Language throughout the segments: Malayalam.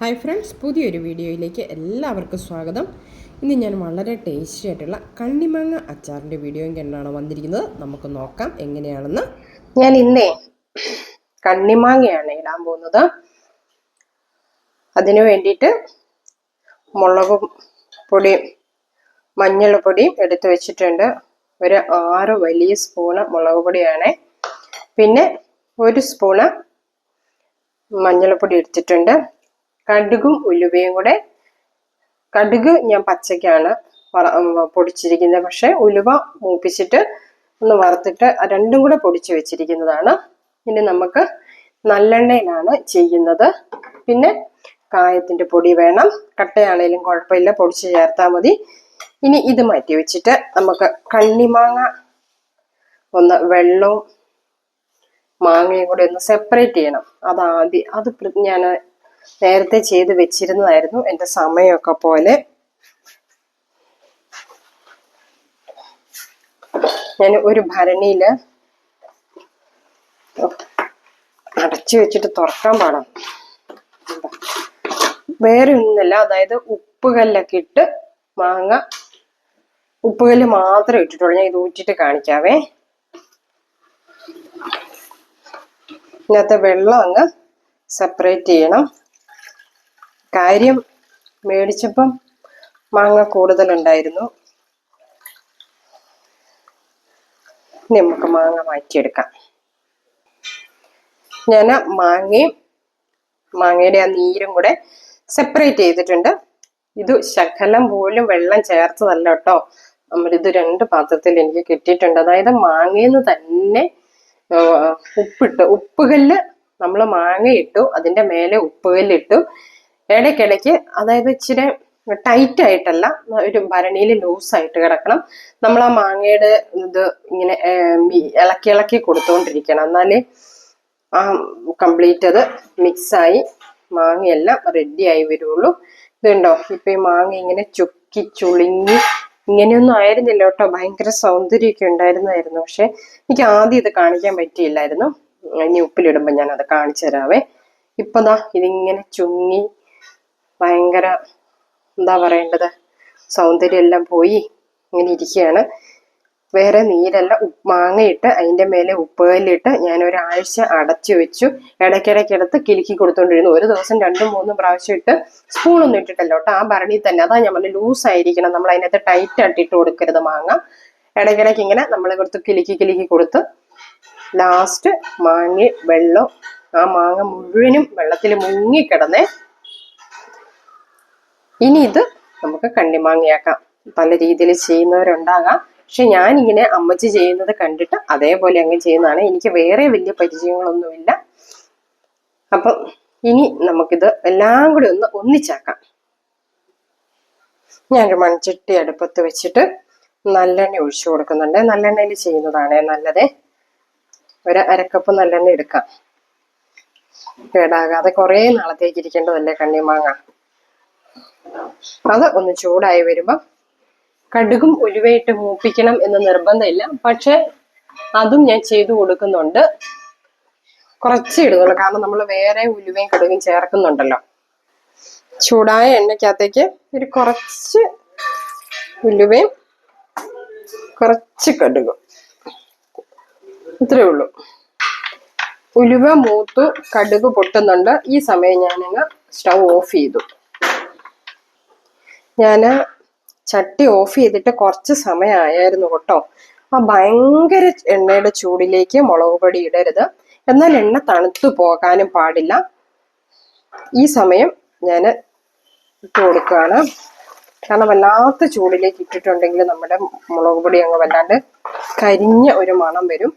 ഹായ് ഫ്രണ്ട്സ് പുതിയൊരു വീഡിയോയിലേക്ക് എല്ലാവർക്കും സ്വാഗതം. ഇന്ന് ഞാൻ വളരെ ടേസ്റ്റി ആയിട്ടുള്ള കണ്ണിമാങ്ങ അച്ചാറിന്റെ വീഡിയോയും കണ്ടാണ് വന്നിരിക്കുന്നത് നമുക്ക് നോക്കാം എങ്ങനെയാണെന്ന്. ഞാൻ ഇന്നേ കണ്ണിമാങ്ങയാണ് ഇടാൻ പോകുന്നത്. അതിനു വേണ്ടിയിട്ട് മുളക് പൊടി മഞ്ഞൾപ്പൊടി എടുത്ത് വെച്ചിട്ടുണ്ട്. ഒരു ആറ് വലിയ സ്പൂണ് മുളക് പൊടിയാണ്. പിന്നെ ഒരു സ്പൂണ് മഞ്ഞൾപ്പൊടി എടുത്തിട്ടുണ്ട്. കടുകും ഉലുവയും കൂടെ. കടുക് ഞാൻ പച്ചയ്ക്കാണ് പൊടിച്ചിരിക്കുന്നത്. പക്ഷെ ഉലുവ മൂപ്പിച്ചിട്ട് ഒന്ന് വറുത്തിട്ട് രണ്ടും കൂടെ പൊടിച്ച് വെച്ചിരിക്കുന്നതാണ്. ഇനി നമുക്ക് നല്ലെണ്ണയിലാണ് ചെയ്യുന്നത്. പിന്നെ കായത്തിന്റെ പൊടി വേണം. കട്ടയാണേലും കുഴപ്പമില്ല. പൊടിച്ച് ചേർത്താൽ മതി. ഇനി ഇത് മാറ്റി വെച്ചിട്ട് നമുക്ക് കണ്ണിമാങ്ങ ഒന്ന് വെള്ളവും മാങ്ങയും കൂടി ഒന്ന് സെപ്പറേറ്റ് ചെയ്യണം. അത് ആദ്യം അത് ഞാൻ നേരത്തെ ചെയ്ത് വെച്ചിരുന്നതായിരുന്നു എന്റെ സമയമൊക്കെ പോലെ. ഞാൻ ഒരു ഭരണിയിൽ അടച്ചു വെച്ചിട്ട് തുറക്കാൻ പാടാം. വേറെ ഒന്നുമില്ല അതായത് ഉപ്പുകല്ലൊക്കെ ഇട്ട് മാങ്ങ ഉപ്പുകല്ല് മാത്രമേ ഇട്ടിട്ടുള്ളൂ. ഞാൻ ഇത് ഊറ്റിട്ട് കാണിക്കാവേ. ഇന്നത്തെ വെള്ളം അങ്ങ് സെപ്പറേറ്റ് ചെയ്യണം. കാര്യം മേടിച്ചപ്പം മാങ്ങ കൂടുതലുണ്ടായിരുന്നു. ഇനി നമുക്ക് മാങ്ങ മാറ്റിയെടുക്കാം. ഞാൻ മാങ്ങയും മാങ്ങയുടെ ആ നീരും കൂടെ സെപ്പറേറ്റ് ചെയ്തിട്ടുണ്ട്. ഇത് ശകലം പോലും വെള്ളം ചേർത്തതല്ല കേട്ടോ. നമ്മളിത് രണ്ട് പാത്രത്തിൽ എനിക്ക് കിട്ടിയിട്ടുണ്ട്. അതായത് മാങ്ങയിൽ തന്നെ ഉപ്പിട്ട് ഉപ്പുകല്ല് നമ്മൾ മാങ്ങ ഇട്ടു. അതിന്റെ മേലെ ഉപ്പുകല്ലിട്ടു ഇടയ്ക്കിടയ്ക്ക് അതായത് ഇച്ചിരി ടൈറ്റ് ആയിട്ടല്ല ഒരു ഭരണിയിൽ ലൂസായിട്ട് കിടക്കണം. നമ്മൾ ആ മാങ്ങയുടെ ഇത് ഇങ്ങനെ ഇളക്കി ഇളക്കി കൊടുത്തുകൊണ്ടിരിക്കണം എന്നാലേ ആ കംപ്ലീറ്റ് അത് മിക്സായി മാങ്ങയെല്ലാം റെഡിയായി വരുള്ളൂ. ഇതുണ്ടോ ഇപ്പൊ ഈ മാങ്ങ ഇങ്ങനെ ചുക്കി ചുളിങ്ങി ഇങ്ങനെയൊന്നും ആയിരുന്നില്ല കേട്ടോ. ഭയങ്കര സൗന്ദര്യമൊക്കെ ഉണ്ടായിരുന്നായിരുന്നു. പക്ഷെ എനിക്ക് ആദ്യം ഇത് കാണിക്കാൻ പറ്റിയില്ലായിരുന്നു. ഇനി ഉപ്പിലിടുമ്പോൾ ഞാൻ അത് കാണിച്ചു തരാവേ. ഇപ്പതാ ഇതിങ്ങനെ ചുങ്ങി ഭയങ്കര എന്താ പറയേണ്ടത്? സൗന്ദര്യം എല്ലാം പോയി ഇങ്ങനെ ഇരിക്കുകയാണ്. വേറെ നീരല്ല മാങ്ങയിട്ട് അതിന്റെ മേലെ ഉപ്പുകല്ലിട്ട് ഞാൻ ഒരാഴ്ച അടച്ചു വെച്ചു. ഇടയ്ക്കിടയ്ക്ക് എടുത്ത് കിലുക്കി കൊടുത്തോണ്ടിരുന്നു. ഒരു ദിവസം രണ്ടും മൂന്നും പ്രാവശ്യം ഇട്ട് സ്പൂണൊന്നും ഇട്ടിട്ടല്ലോ കേട്ടോ. ആ ഭരണി തന്നെ. അതാ പറഞ്ഞു ലൂസ് ആയിരിക്കണം. നമ്മൾ അതിനകത്ത് ടൈറ്റ് ആട്ടിട്ട് കൊടുക്കരുത് മാങ്ങ. ഇടയ്ക്കിടയ്ക്ക് ഇങ്ങനെ നമ്മൾ കൊടുത്ത് കിലുക്കി കിലുക്കി കൊടുത്ത് ലാസ്റ്റ് മാങ്ങ വെള്ളം. ആ മാങ്ങ മുഴുവനും വെള്ളത്തിൽ മുങ്ങിക്കിടന്നേ ഇനി ഇത് നമുക്ക് കണ്ണിമാങ്ങിയാക്കാം. പല രീതിയിൽ ചെയ്യുന്നവരുണ്ടാകാം. പക്ഷെ ഞാൻ ഇങ്ങനെ അമ്മച്ചി ചെയ്യുന്നത് കണ്ടിട്ട് അതേപോലെ അങ്ങ് ചെയ്യുന്നതാണ്. എനിക്ക് വേറെ വലിയ പരിചയങ്ങളൊന്നുമില്ല. അപ്പം ഇനി നമുക്കിത് എല്ലാം കൂടി ഒന്ന് ഒന്നിച്ചാക്കാം. ഞാനൊരു മൺചട്ടി അടുപ്പത്ത് വെച്ചിട്ട് നല്ലെണ്ണ ഒഴിച്ചു കൊടുക്കുന്നുണ്ട്. നല്ലെണ്ണയിൽ ചെയ്യുന്നതാണ് നല്ലത്. ഒരു അരക്കപ്പ് നല്ലെണ്ണ എടുക്കാം. കേടാകാതെ കുറേ നാളത്തേക്ക് ഇരിക്കേണ്ടതല്ലേ കണ്ണിമാങ്ങ? അത് ഒന്ന് ചൂടായി വരുമ്പം കടുകും ഉലുവയിട്ട് മൂപ്പിക്കണം എന്ന് നിർബന്ധമില്ല. പക്ഷെ അതും ഞാൻ ചെയ്തു കൊടുക്കുന്നുണ്ട്. കുറച്ച് ഇടുന്നുള്ളൂ. കാരണം നമ്മൾ വേറെ ഉലുവയും കടുകും ചേർക്കുന്നുണ്ടല്ലോ. ചൂടായ എണ്ണയ്ക്കകത്തേക്ക് ഒരു കുറച്ച് ഉലുവയും കുറച്ച് കടുകും. ഇത്രയേ ഉള്ളൂ. ഉലുവ മൂത്തു കടുക് പൊട്ടുന്നുണ്ട്. ഈ സമയം ഞാനങ്ങ് സ്റ്റൗ ഓഫ് ചെയ്തു. ഞാൻ ചട്ടി ഓഫ് ചെയ്തിട്ട് കുറച്ച് സമയമായിരുന്നു കേട്ടോ. ആ ഭയങ്കര എണ്ണയുടെ ചൂടിലേക്ക് മുളക് പൊടി ഇടരുത്. എന്നാൽ എണ്ണ തണുത്തു പോകാനും പാടില്ല. ഈ സമയം ഞാൻ ഇട്ട് കൊടുക്കുകയാണ്. കാരണം വല്ലാത്ത ചൂടിലേക്ക് ഇട്ടിട്ടുണ്ടെങ്കിൽ നമ്മുടെ മുളക് പൊടി അങ്ങ് വല്ലാണ്ട് കരിഞ്ഞ ഒരു മണം വരും.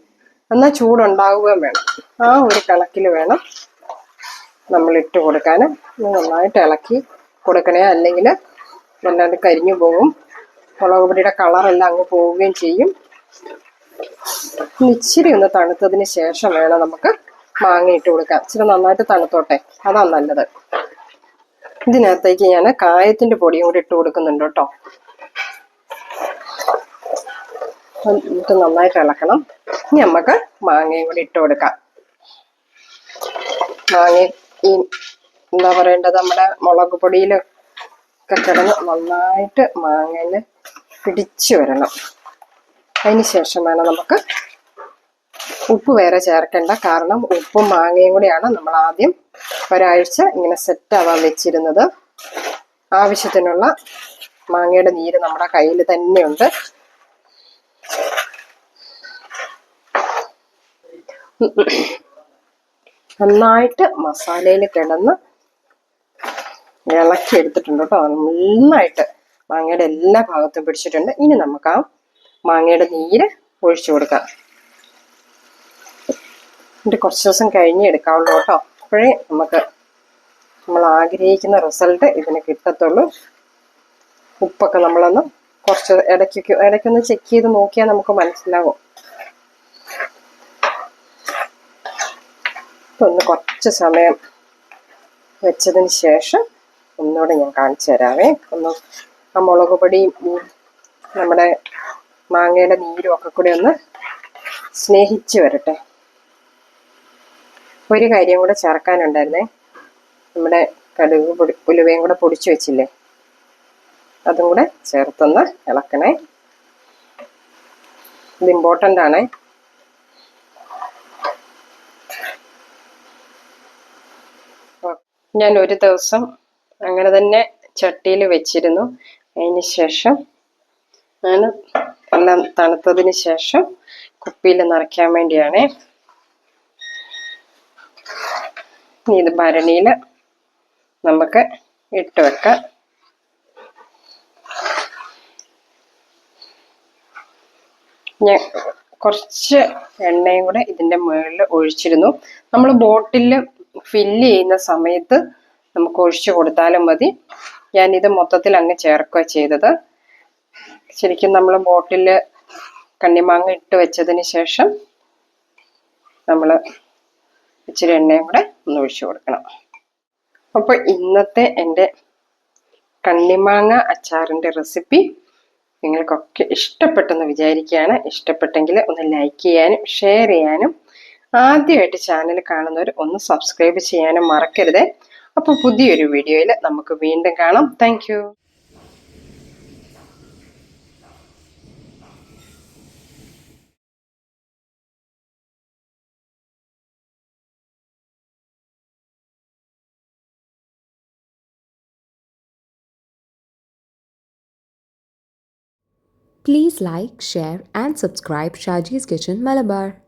എന്നാൽ ചൂടുണ്ടാവുകയും വേണം. ആ ഒരു കണക്കിൽ വേണം നമ്മൾ ഇട്ട് കൊടുക്കാൻ. നന്നായിട്ട് ഇളക്കി കൊടുക്കണേ. അല്ലെങ്കിൽ വല്ലാണ്ട് കരിഞ്ഞു പോകും മുളക് പൊടിയുടെ കളറെല്ലാം അങ്ങ് പോവുകയും ചെയ്യും. ഇച്ചിരി ഒന്ന് തണുത്തതിന് ശേഷം വേണം നമുക്ക് മാങ്ങ ഇട്ട് കൊടുക്കാൻ. ഇച്ചിരി നന്നായിട്ട് തണുത്തോട്ടെ. അതാ നല്ലത്. ഇതിനകത്തേക്ക് ഞാൻ കായത്തിന്റെ പൊടിയും കൂടി ഇട്ട് കൊടുക്കുന്നുണ്ട് കേട്ടോ. എന്നിട്ട് നന്നായിട്ട് ഇളക്കണം. ഇനി നമുക്ക് മാങ്ങയും കൂടി ഇട്ട് കൊടുക്കാം. മാങ്ങ ഈ എന്താ പറയേണ്ടത് നമ്മുടെ മുളക് പൊടിയിൽ കിടന്ന് നന്നായിട്ട് മാങ്ങയിൽ പിടിച്ചു വരണം. അതിന് ശേഷം വേണം നമുക്ക് ഉപ്പ് വേറെ ചേർക്കേണ്ട. കാരണം ഉപ്പും മാങ്ങയും കൂടിയാണ് നമ്മൾ ആദ്യം ഒരാഴ്ച ഇങ്ങനെ സെറ്റ് ആവാൻ വെച്ചിരുന്നത്. ആവശ്യത്തിനുള്ള മാങ്ങയുടെ നീര് നമ്മുടെ കയ്യിൽ തന്നെയുണ്ട്. നന്നായിട്ട് മസാലയിൽ കിടന്ന് ഇളക്കി എടുത്തിട്ടുണ്ട് കേട്ടോ. നന്നായിട്ട് മാങ്ങയുടെ എല്ലാ ഭാഗത്തും പിടിച്ചിട്ടുണ്ട്. ഇനി നമുക്ക് ആ മാങ്ങയുടെ നീര് ഒഴിച്ചു കൊടുക്കാം. എന്നിട്ട് കുറച്ച് ദിവസം കഴിഞ്ഞ് എടുക്കാവുള്ളൂ കേട്ടോ. അപ്പോഴേ നമുക്ക് നമ്മൾ ആഗ്രഹിക്കുന്ന റിസൾട്ട് ഇതിന് കിട്ടത്തുള്ളൂ. ഉപ്പൊക്കെ നമ്മളൊന്ന് കുറച്ച് ഇടയ്ക്കൊക്കെ ഇടയ്ക്കൊന്ന് ചെക്ക് ചെയ്ത് നോക്കിയാൽ നമുക്ക് മനസ്സിലാകും ഒന്ന് കുറച്ച് സമയം വെച്ചതിന് ശേഷം ഒന്നുകൂടെ ഞാൻ കാണിച്ചു തരാവേ. ഒന്ന് ആ മുളക് പൊടിയും നമ്മുടെ മാങ്ങയുടെ നീരും ഒക്കെ കൂടി ഒന്ന് സ്നേഹിച്ച് വരട്ടെ. ഒരു കാര്യം കൂടെ ചേർക്കാനുണ്ടായിരുന്നേ. നമ്മുടെ കടുക് പൊടി ഉലുവയും കൂടെ പൊടിച്ചു വെച്ചില്ലേ? അതും കൂടെ ചേർത്തൊന്ന് ഇളക്കണേ. ഇത് ഇമ്പോർട്ടന്റ് ആണേ. ഞാൻ ഒരു ദിവസം അങ്ങനെ തന്നെ ചട്ടിയിൽ വെച്ചിരുന്നു. അതിന് ശേഷം ഞാൻ എല്ലാം തണുത്തതിന് ശേഷം കുപ്പിയിൽ നിറയ്ക്കാൻ വേണ്ടിയാണ് ഇത് ഭരണിയിൽ നമുക്ക് ഇട്ട് വെക്കാം. ഞാൻ കുറച്ച് എണ്ണയും കൂടെ ഇതിന്റെ മുകളിൽ ഒഴിച്ചിരുന്നു. നമ്മൾ ബോട്ടിൽ ഫില്ല് ചെയ്യുന്ന സമയത്ത് നമുക്ക് ഒഴിച്ചു കൊടുത്താലും മതി. ഞാനിത് മൊത്തത്തിൽ അങ്ങ് ചേർക്കുക ചെയ്തത്. ശരിക്കും നമ്മൾ ബോട്ടിൽ കണ്ണിമാങ്ങ ഇട്ട് വെച്ചതിന് ശേഷം നമ്മൾ ഇച്ചിരി എണ്ണയും കൂടെ ഒന്ന് ഒഴിച്ചു കൊടുക്കണം. അപ്പോൾ ഇന്നത്തെ എന്റെ കണ്ണിമാങ്ങ അച്ചാറിന്റെ റെസിപ്പി നിങ്ങൾക്കൊക്കെ ഇഷ്ടപ്പെട്ടെന്ന് വിചാരിക്കുകയാണ്. ഇഷ്ടപ്പെട്ടെങ്കിൽ ഒന്ന് ലൈക്ക് ചെയ്യാനും ഷെയർ ചെയ്യാനും ആദ്യമായിട്ട് ചാനൽ കാണുന്നവർ ഒന്ന് സബ്സ്ക്രൈബ് ചെയ്യാനും മറക്കരുതേ. അപ്പോൾ പുതിയൊരു വീഡിയോയിൽ നമുക്ക് വീണ്ടും കാണാം thank Please like, share, and subscribe Shaji's Kitchen Malabar.